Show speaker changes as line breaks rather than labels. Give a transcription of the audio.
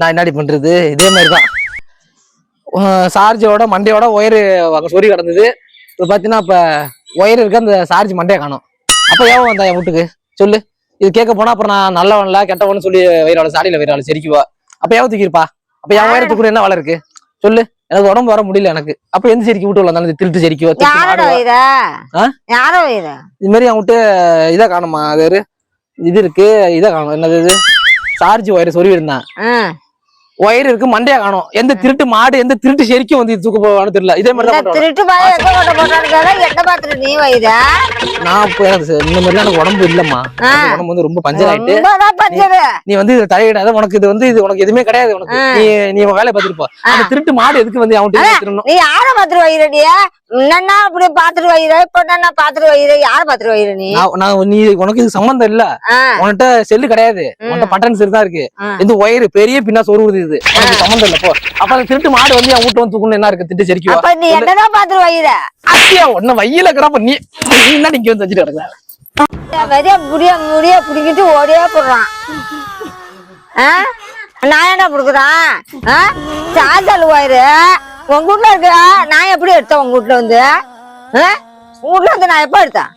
நான் என்னடி பண்றது? இதே மாதிரி தான் சார்ஜோட மண்டையோட ஒயரு சொறி கிடந்தது. இப்போ பார்த்தீங்கன்னா இப்போ ஒயர் இருக்கு அந்த சார்ஜ் மண்டையை காணும். அப்போ ஏன் வந்தா என் வீட்டுக்கு? சொல்லு. இது கேட்க போனா அப்புறம் நான் நல்லவன்ல கெட்டவனு சொல்லி வயிறாள் சாடியில் வயிறாள் செரிக்குவா. அப்போ ஏன் தூக்கிருப்பா அப்போ என் உயரத்துக்கு என்ன வேலை இருக்கு? சொல்லு. எனக்கு உடம்பு வர முடியல எனக்கு. அப்போ எந்த செரிக்கி விட்டு வந்தாலும் திருட்டு
வயிறு
இது? மாதிரி அவங்ககிட்ட இதை காணுமா? அது இது இருக்கு. இதை காணும். என்னது இது? சார்ஜ் ஒயர் சொருவி இருந்தான். ஒயர் இருக்கு மண்டையா காணும். எந்த திருட்டு மாடு எந்த திருட்டு செரிக்கும் வந்து தூக்க போவான்னு தெரியல. இதே மாதிரி.
திருட்டு
நான் இந்த மாதிரிலாம் எனக்கு உடம்பு இல்லம்மா. உடம்பு வந்து ரொம்ப பஞ்சர் ஆயிட்டு நீ வந்து இதை தலையிடாத உனக்கு இது வந்து இது உனக்கு எதுவுமே கிடையாது உனக்கு. நீ நீ வேலையை பார்த்துட்டு போ. அந்த திருட்டு மாடு எதுக்கு வந்து திருடணும்
நீ யார பாத்துட்டு வயிறடியா என்னன்னா அப்படி பாத்துட்டு வயிறு இப்ப என்ன பாத்துட்டு வயிறு யார பாத்துட்டு வயிறு நீ?
நான் நீ உனக்கு இது சம்பந்தம் இல்ல. உன்கிட்ட செல்லு கிடையாது. உன்கிட்ட பட்டன் செல் தான் இருக்கு. இந்த ஒயர் பெரிய பின்னா இது. உனக்கு சம்பந்தம் இல்ல போ. அப்ப அந்த திருட்டு மாடு வந்து என் வீட்டு வந்து தூக்கணும் என்ன இருக்கு? திட்டு செரிக்குவா?
அப்ப நீ என்னதான் பாத்துட்டு வயிறு?
அத்தியா உன்ன வையில இருக்கிறப்ப நீ நீ தான் இங்க வந்து வச்சுட்டு கிடக்குற.
வெறிய முடிய முடிய புடிக்கிட்டு ஓடியே போடுறான்? நான் என்ன புடுக்குறான் சார்ஜல் வயிறு உங்க வீட்ல இருக்க நான் எப்படி எடுத்தேன் உங்க வீட்ல வந்து? உங்க வீட்ல வந்து நான் எப்ப எடுத்தேன்?